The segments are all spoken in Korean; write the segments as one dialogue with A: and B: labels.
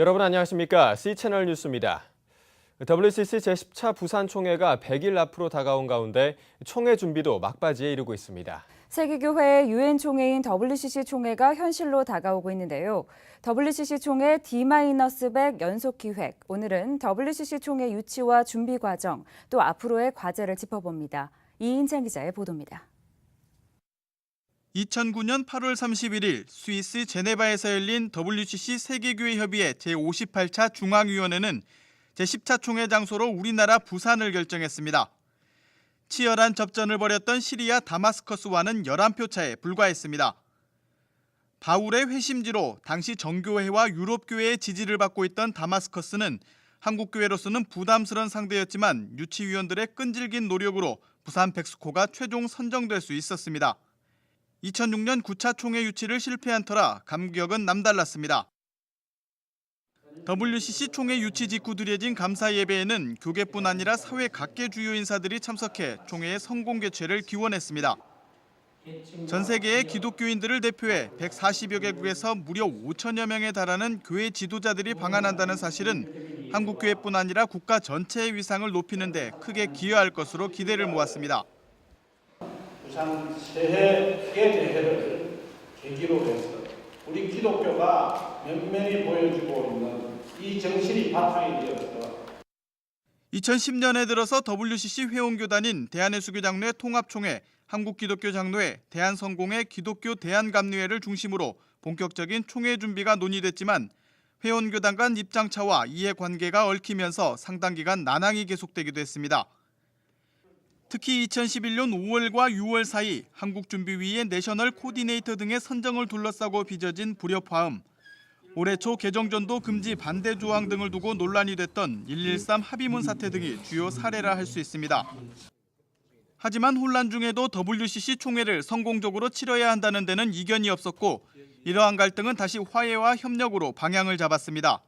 A: 여러분 안녕하십니까? C채널 뉴스입니다. WCC 제10차 부산 총회가 100일 앞으로 다가온 가운데 총회 준비도 막바지에 이르고 있습니다.
B: 세계교회의 유엔 총회인 WCC 총회가 현실로 다가오고 있는데요. WCC 총회 D-100 연속 기획. 오늘은 WCC 총회 유치와 준비 과정, 또 앞으로의 과제를 짚어봅니다. 이인찬 기자의 보도입니다.
C: 2009년 8월 31일 스위스 제네바에서 열린 WCC 세계교회 협의회 제58차 중앙위원회는 제10차 총회 장소로 우리나라 부산을 결정했습니다. 치열한 접전을 벌였던 시리아 다마스커스와는 11표 차에 불과했습니다. 바울의 회심지로 당시 정교회와 유럽교회의 지지를 받고 있던 다마스커스는 한국교회로서는 부담스러운 상대였지만 유치위원들의 끈질긴 노력으로 부산 백스코가 최종 선정될 수 있었습니다. 2006년 9차 총회 유치를 실패한 터라 감격은 남달랐습니다. WCC 총회 유치 직후 드려진 감사 예배에는 교계뿐 아니라 사회 각계 주요 인사들이 참석해 총회의 성공 개최를 기원했습니다. 전 세계의 기독교인들을 대표해 140여 개국에서 무려 5천여 명에 달하는 교회 지도자들이 방한한다는 사실은 한국교회뿐 아니라 국가 전체의 위상을 높이는 데 크게 기여할 것으로 기대를 모았습니다.
D: 부산 새해 세계대회를 계기로 해서 우리 기독교가 면면히 보여주고 있는 이 정신이 바탕이 되어서
C: 2010년에 들어서 WCC 회원교단인 대한예수교 장로회 통합총회, 한국기독교 장로회, 대한성공회 기독교 대한감리회를 중심으로 본격적인 총회 준비가 논의됐지만 회원교단 간 입장차와 이해관계가 얽히면서 상당 기간 난항이 계속되기도 했습니다. 특히 2011년 5월과 6월 사이 한국준비위의 내셔널 코디네이터 등의 선정을 둘러싸고 빚어진 불협화음, 올해 초 개정전도 금지 반대 조항 등을 두고 논란이 됐던 113 합의문 사태 등이 주요 사례라 할 수 있습니다. 하지만 혼란 중에도 WCC 총회를 성공적으로 치러야 한다는 데는 이견이 없었고 이러한 갈등은 다시 화해와 협력으로 방향을 잡았습니다.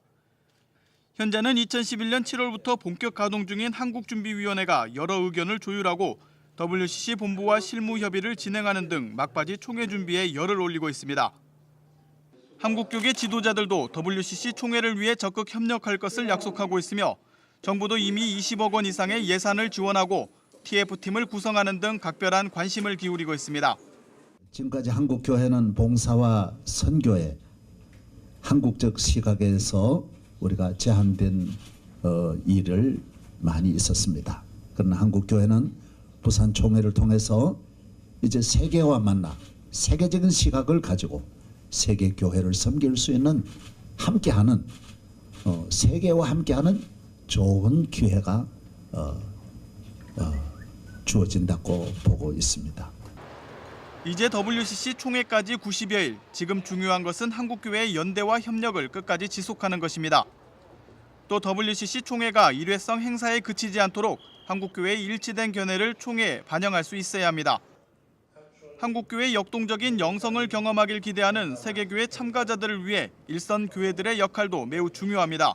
C: 현재는 2011년 7월부터 본격 가동 중인 한국준비위원회가 여러 의견을 조율하고 WCC 본부와 실무 협의를 진행하는 등 막바지 총회 준비에 열을 올리고 있습니다. 한국교계 지도자들도 WCC 총회를 위해 적극 협력할 것을 약속하고 있으며 정부도 이미 20억 원 이상의 예산을 지원하고 TF팀을 구성하는 등 각별한 관심을 기울이고 있습니다.
E: 지금까지 한국 교회는 봉사와 선교에 한국적 시각에서 우리가 제한된 어, 일을 많이 있었습니다. 그러나 한국 교회는 부산 총회를 통해서 이제 세계와 만나 세계적인 시각을 가지고 세계 교회를 섬길 수 있는 함께하는 어, 세계와 함께하는 좋은 기회가 어, 어, 주어진다고 보고 있습니다.
C: 이제 WCC 총회까지 90여일, 지금 중요한 것은 한국교회의 연대와 협력을 끝까지 지속하는 것입니다. 또 WCC 총회가 일회성 행사에 그치지 않도록 한국교회의 일치된 견해를 총회에 반영할 수 있어야 합니다. 한국교회의 역동적인 영성을 경험하길 기대하는 세계교회 참가자들을 위해 일선 교회들의 역할도 매우 중요합니다.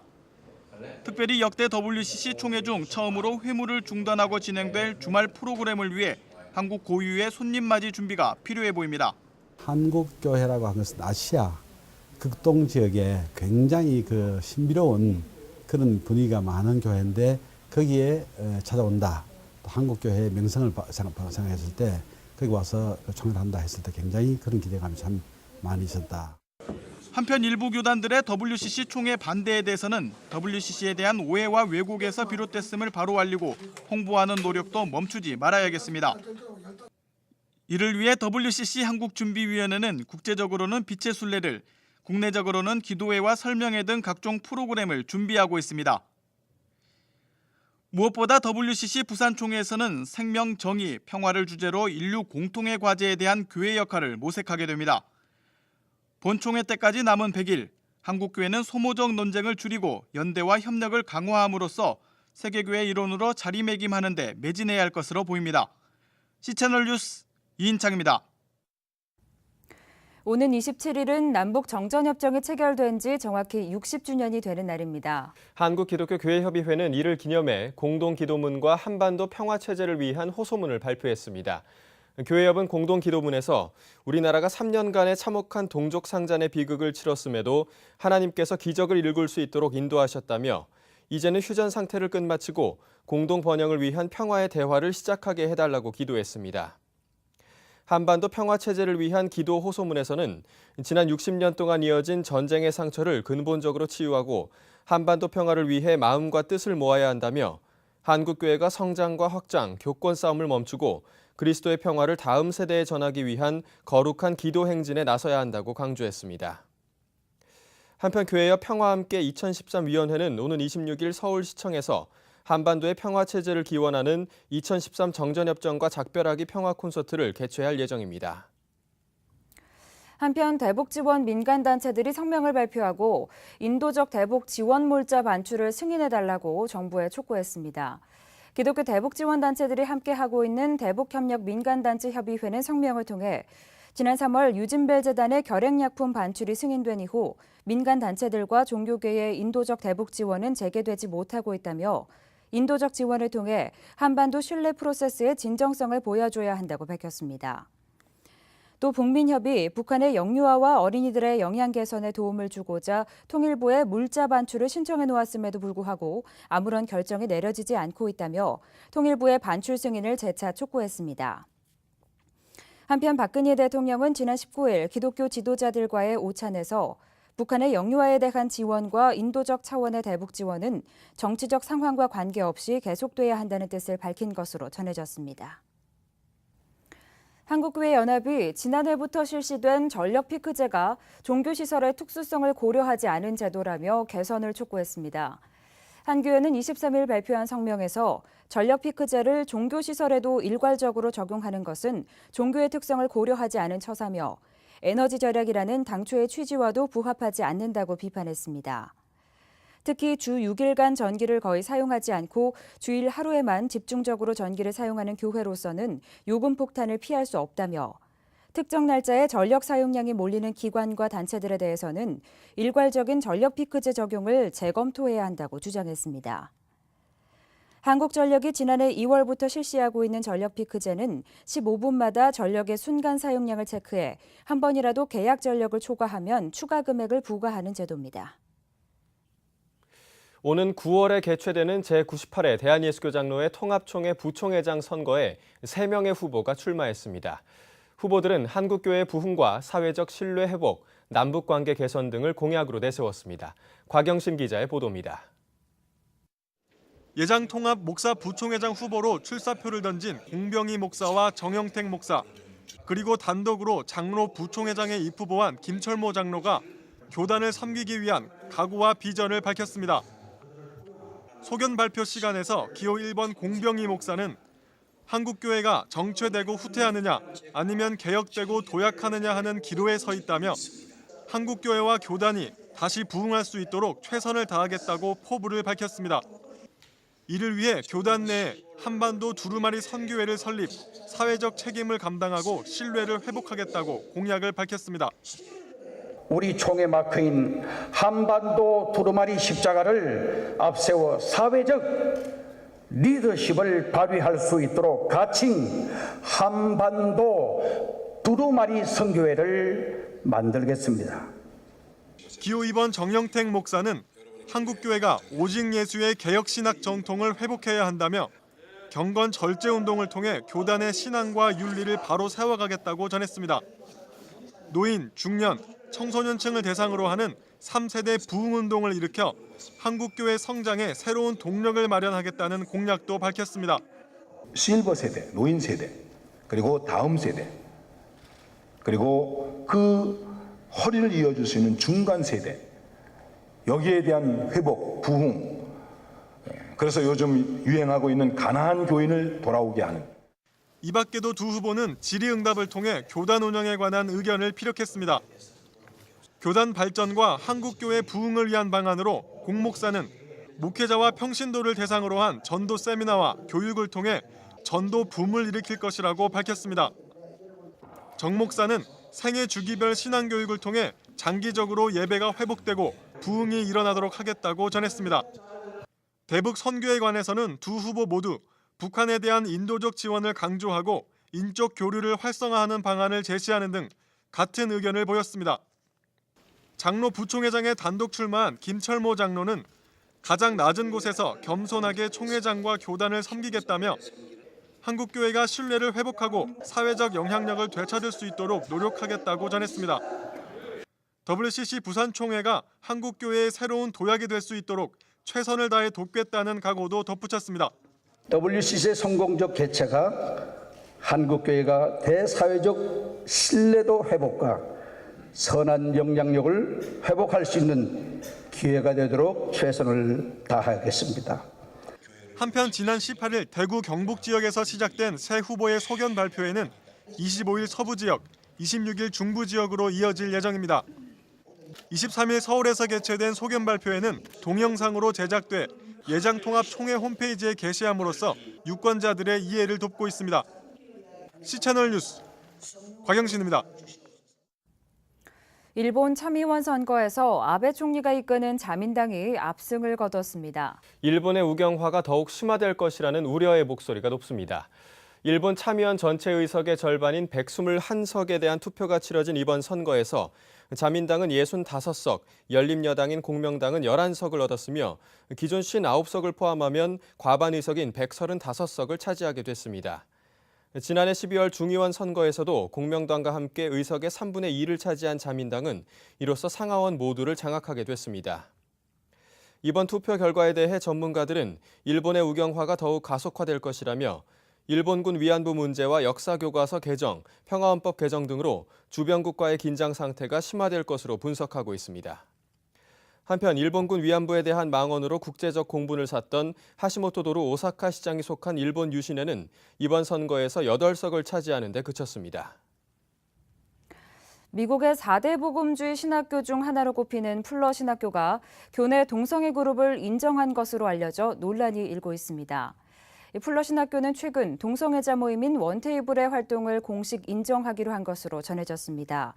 C: 특별히 역대 WCC 총회 중 처음으로 회무를 중단하고 진행될 주말 프로그램을 위해 한국 고유의 손님 맞이 준비가 필요해 보입니다.
F: 한국 교회라고 하는 것은 아시아 극동 지역에 굉장히 그 신비로운 그런 분위기가 많은 교회인데 거기에 에, 찾아온다. 또 한국 교회의 명성을 생각했을 때 거기 와서 그 총회를 한다 했을 때 굉장히 그런 기대감이 참 많이 있었다.
C: 한편 일부 교단들의 WCC 총회 반대에 대해서는 WCC에 대한 오해와 왜곡에서 비롯됐음을 바로 알리고 홍보하는 노력도 멈추지 말아야겠습니다. 이를 위해 WCC 한국준비위원회는 국제적으로는 빛의 순례를, 국내적으로는 기도회와 설명회 등 각종 프로그램을 준비하고 있습니다. 무엇보다 WCC 부산 총회에서는 생명, 정의, 평화를 주제로 인류 공통의 과제에 대한 교회 역할을 모색하게 됩니다. 본총회 때까지 남은 100일, 한국교회는 소모적 논쟁을 줄이고 연대와 협력을 강화함으로써 세계교회 일원으로 자리매김하는 데 매진해야 할 것으로 보입니다. C채널 뉴스 이인창입니다.
B: 오는 27일은 남북 정전협정이 체결된 지 정확히 60주년이 되는 날입니다.
A: 한국기독교교회협의회는 이를 기념해 공동기도문과 한반도 평화체제를 위한 호소문을 발표했습니다. 교회협은 공동 기도문에서 우리나라가 3년간의 참혹한 동족 상잔의 비극을 치렀음에도 하나님께서 기적을 일굴 수 있도록 인도하셨다며 이제는 휴전 상태를 끝마치고 공동 번영을 위한 평화의 대화를 시작하게 해달라고 기도했습니다. 한반도 평화 체제를 위한 기도 호소문에서는 지난 60년 동안 이어진 전쟁의 상처를 근본적으로 치유하고 한반도 평화를 위해 마음과 뜻을 모아야 한다며 한국교회가 성장과 확장, 교권 싸움을 멈추고 그리스도의 평화를 다음 세대에 전하기 위한 거룩한 기도 행진에 나서야 한다고 강조했습니다. 한편 교회와 평화 함께 2013 위원회는 오는 26일 서울시청에서 한반도의 평화 체제를 기원하는 2013 정전협정과 작별하기 평화 콘서트를 개최할 예정입니다.
B: 한편 대북 지원 민간 단체들이 성명을 발표하고 인도적 대북 지원 몰자 반출을 승인해 달라고 정부에 촉구했습니다. 기독교 대북 지원 단체들이 함께 하고 있는 대북 협력 민간 단체 협의회는 성명을 통해 지난 3월 유진벨 재단의 결핵약품 반출이 승인된 이후 민간 단체들과 종교계의 인도적 대북 지원은 재개되지 못하고 있다며 인도적 지원을 통해 한반도 신뢰 프로세스의 진정성을 보여줘야 한다고 밝혔습니다. 또 북민협이 북한의 영유아와 어린이들의 영양 개선에 도움을 주고자 통일부에 물자 반출을 신청해 놓았음에도 불구하고 아무런 결정이 내려지지 않고 있다며 통일부의 반출 승인을 재차 촉구했습니다. 한편 박근혜 대통령은 지난 19일 기독교 지도자들과의 오찬에서 북한의 영유아에 대한 지원과 인도적 차원의 대북 지원은 정치적 상황과 관계없이 계속돼야 한다는 뜻을 밝힌 것으로 전해졌습니다. 한국교회 연합이 지난해부터 실시된 전력 피크제가 종교시설의 특수성을 고려하지 않은 제도라며 개선을 촉구했습니다. 한 교회는 23일 발표한 성명에서 전력 피크제를 종교시설에도 일괄적으로 적용하는 것은 종교의 특성을 고려하지 않은 처사며 에너지 절약이라는 당초의 취지와도 부합하지 않는다고 비판했습니다. 특히 주 6일간 전기를 거의 사용하지 않고 주일 하루에만 집중적으로 전기를 사용하는 교회로서는 요금 폭탄을 피할 수 없다며 특정 날짜에 전력 사용량이 몰리는 기관과 단체들에 대해서는 일괄적인 전력 피크제 적용을 재검토해야 한다고 주장했습니다. 한국전력이 지난해 2월부터 실시하고 있는 전력 피크제는 15분마다 전력의 순간 사용량을 체크해 한 번이라도 계약 전력을 초과하면 추가 금액을 부과하는 제도입니다.
A: 오는 9월에 개최되는 제98회 대한예수교장로회 통합총회 부총회장 선거에 3명의 후보가 출마했습니다. 후보들은 한국교회 부흥과 사회적 신뢰 회복, 남북관계 개선 등을 공약으로 내세웠습니다. 곽영신 기자의 보도입니다.
G: 예장 통합 목사 부총회장 후보로 출사표를 던진 공병희 목사와 정영택 목사 그리고 단독으로 장로 부총회장에 입후보한 김철모 장로가 교단을 섬기기 위한 각오와 비전을 밝혔습니다. 소견 발표 시간에서 기호 1번 공병희 목사는 한국교회가 정체되고 후퇴하느냐 아니면 개혁되고 도약하느냐 하는 기로에 서 있다며 한국교회와 교단이 다시 부흥할 수 있도록 최선을 다하겠다고 포부를 밝혔습니다. 이를 위해 교단 내에 한반도 두루마리 선교회를 설립, 사회적 책임을 감당하고 신뢰를 회복하겠다고 공약을 밝혔습니다.
H: 우리 총의 마크인 한반도 두루마리 십자가를 앞세워 사회적 리더십을 발휘할 수 있도록 가칭 한반도 두루마리 선교회를 만들겠습니다.
G: 기호 2번 정영택 목사는 한국교회가 오직 예수의 개혁 신학 정통을 회복해야 한다며 경건 절제 운동을 통해 교단의 신앙과 윤리를 바로 세워가겠다고 전했습니다. 노인, 중년, 청소년층을 대상으로 하는 3세대 부흥 운동을 일으켜 한국교회 성장에 새로운 동력을 마련하겠다는 공약도 밝혔습니다.
I: 실버 세대, 노인 세대, 그리고 다음 세대, 그리고 그 허리를 이어줄 수 있는 중간 세대, 여기에 대한 회복, 부흥, 그래서 요즘 유행하고 있는 가난한 교인을 돌아오게 하는
G: 이 밖에도 두 후보는 질의응답을 통해 교단 운영에 관한 의견을 피력했습니다. 교단 발전과 한국교회 부흥을 위한 방안으로 공 목사는 목회자와 평신도를 대상으로 한 전도 세미나와 교육을 통해 전도 붐을 일으킬 것이라고 밝혔습니다. 정 목사는 생애 주기별 신앙 교육을 통해 장기적으로 예배가 회복되고 부흥이 일어나도록 하겠다고 전했습니다. 대북 선교에 관해서는 두 후보 모두 북한에 대한 인도적 지원을 강조하고 인적 교류를 활성화하는 방안을 제시하는 등 같은 의견을 보였습니다. 장로 부총회장에 단독 출마한 김철모 장로는 가장 낮은 곳에서 겸손하게 총회장과 교단을 섬기겠다며 한국교회가 신뢰를 회복하고 사회적 영향력을 되찾을 수 있도록 노력하겠다고 전했습니다. WCC 부산총회가 한국교회의 새로운 도약이 될 수 있도록 최선을 다해 돕겠다는 각오도 덧붙였습니다.
H: WCC의 성공적 개최가 한국교회가 대사회적 신뢰도 회복과 선한 영향력을 회복할 수 있는 기회가 되도록 최선을 다하겠습니다.
G: 한편 지난 18일 대구 경북 지역에서 시작된 새 후보의 소견 발표회는 25일 서부 지역, 26일 중부 지역으로 이어질 예정입니다. 23일 서울에서 개최된 소견 발표회는 동영상으로 제작돼 예장 통합 총회 홈페이지에 게시함으로써 유권자들의 이해를 돕고 있습니다. C채널 뉴스 곽영신입니다.
B: 일본 참의원 선거에서 아베 총리가 이끄는 자민당이 압승을 거뒀습니다.
A: 일본의 우경화가 더욱 심화될 것이라는 우려의 목소리가 높습니다. 일본 참의원 전체 의석의 절반인 121석에 대한 투표가 치러진 이번 선거에서 자민당은 65석, 열린여당인 공명당은 11석을 얻었으며 기존 59석을 포함하면 과반 의석인 135석을 차지하게 됐습니다. 지난해 12월 중의원 선거에서도 공명당과 함께 의석의 3분의 2를 차지한 자민당은 이로써 상하원 모두를 장악하게 됐습니다. 이번 투표 결과에 대해 전문가들은 일본의 우경화가 더욱 가속화될 것이라며 일본군 위안부 문제와 역사교과서 개정, 평화헌법 개정 등으로 주변국과의 긴장 상태가 심화될 것으로 분석하고 있습니다. 한편 일본군 위안부에 대한 망언으로 국제적 공분을 샀던 하시모토 도로 오사카 시장이 속한 일본 유신회는 이번 선거에서 8석을 차지하는 데 그쳤습니다.
B: 미국의 4대 복음주의 신학교 중 하나로 꼽히는 풀러 신학교가 교내 동성애 그룹을 인정한 것으로 알려져 논란이 일고 있습니다. 이 풀러 신학교는 최근 동성애자 모임인 원테이블의 활동을 공식 인정하기로 한 것으로 전해졌습니다.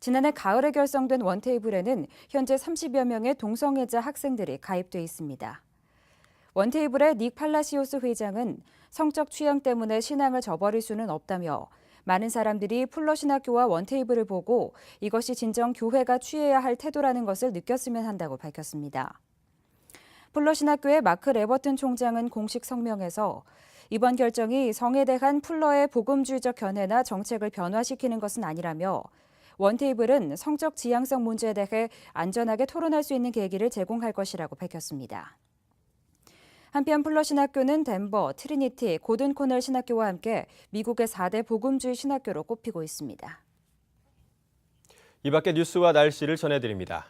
B: 지난해 가을에 결성된 원테이블에는 현재 30여 명의 동성애자 학생들이 가입돼 있습니다. 원테이블의 닉 팔라시오스 회장은 성적 취향 때문에 신앙을 저버릴 수는 없다며 많은 사람들이 풀러 신학교와 원테이블을 보고 이것이 진정 교회가 취해야 할 태도라는 것을 느꼈으면 한다고 밝혔습니다. 풀러 신학교의 마크 레버튼 총장은 공식 성명에서 이번 결정이 성에 대한 풀러의 복음주의적 견해나 정책을 변화시키는 것은 아니라며 원테이블은 성적 지향성 문제에 대해 안전하게 토론할 수 있는 계기를 제공할 것이라고 밝혔습니다. 한편 플러 신학교는 덴버, 트리니티, 고든 코넬 신학교와 함께 미국의 4대 복음주의 신학교로 꼽히고 있습니다.
A: 이 밖의 뉴스와 날씨를 전해드립니다.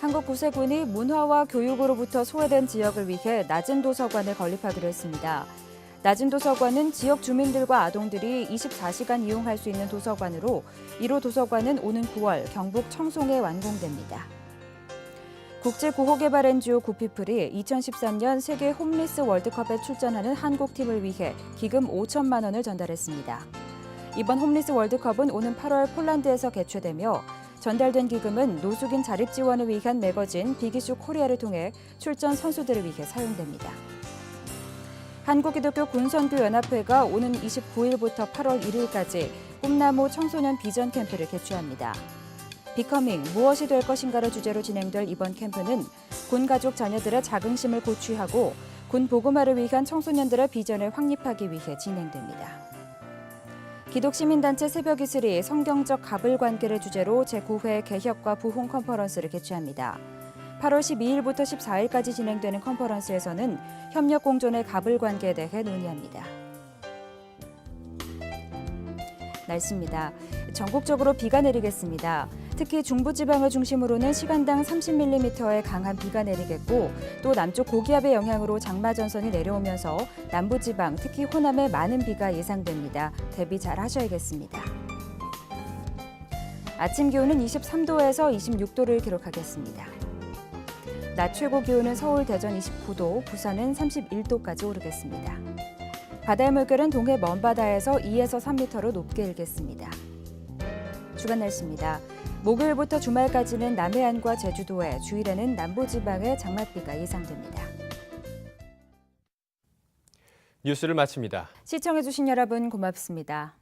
B: 한국 구세군이 문화와 교육으로부터 소외된 지역을 위해 낮은 도서관을 건립하기로 했습니다. 낮은 도서관은 지역 주민들과 아동들이 24시간 이용할 수 있는 도서관으로 1호 도서관은 오는 9월 경북 청송에 완공됩니다. 국제 구호개발 NGO 구피플이 2013년 세계 홈리스 월드컵에 출전하는 한국팀을 위해 기금 5천만 원을 전달했습니다. 이번 홈리스 월드컵은 오는 8월 폴란드에서 개최되며 전달된 기금은 노숙인 자립 지원을 위한 매거진 비기슈 코리아를 통해 출전 선수들을 위해 사용됩니다. 한국기독교 군선교연합회가 오는 29일부터 8월 1일까지 꿈나무 청소년 비전 캠프를 개최합니다. 비커밍 무엇이 될 것인가를 주제로 진행될 이번 캠프는 군 가족 자녀들의 자긍심을 고취하고 군 보고마를 위한 청소년들의 비전을 확립하기 위해 진행됩니다. 기독시민단체 새벽 이슬이 성경적 가불 관계를 주제로 제9회 개혁과 부흥 컨퍼런스를 개최합니다. 8월 12일부터 14일까지 진행되는 컨퍼런스에서는 협력 공존의 가불 관계에 대해 논의합니다. 날씨입니다. 전국적으로 비가 내리겠습니다. 특히 중부지방을 중심으로는 시간당 30mm의 강한 비가 내리겠고 또 남쪽 고기압의 영향으로 장마 전선이 내려오면서 남부지방 특히 호남에 많은 비가 예상됩니다. 대비 잘 하셔야겠습니다. 아침 기온은 23도에서 26도를 기록하겠습니다. 낮 최고 기온은 서울, 대전 29도, 부산은 31도까지 오르겠습니다. 바다의 물결은 동해 먼바다에서 2에서 3m로 높게 일겠습니다. 주간 날씨입니다. 목요일부터 주말까지는 남해안과 제주도에, 주일에는 남부지방에 장맛비가 예상됩니다.
A: 뉴스를 마칩니다.
B: 시청해주신 여러분 고맙습니다.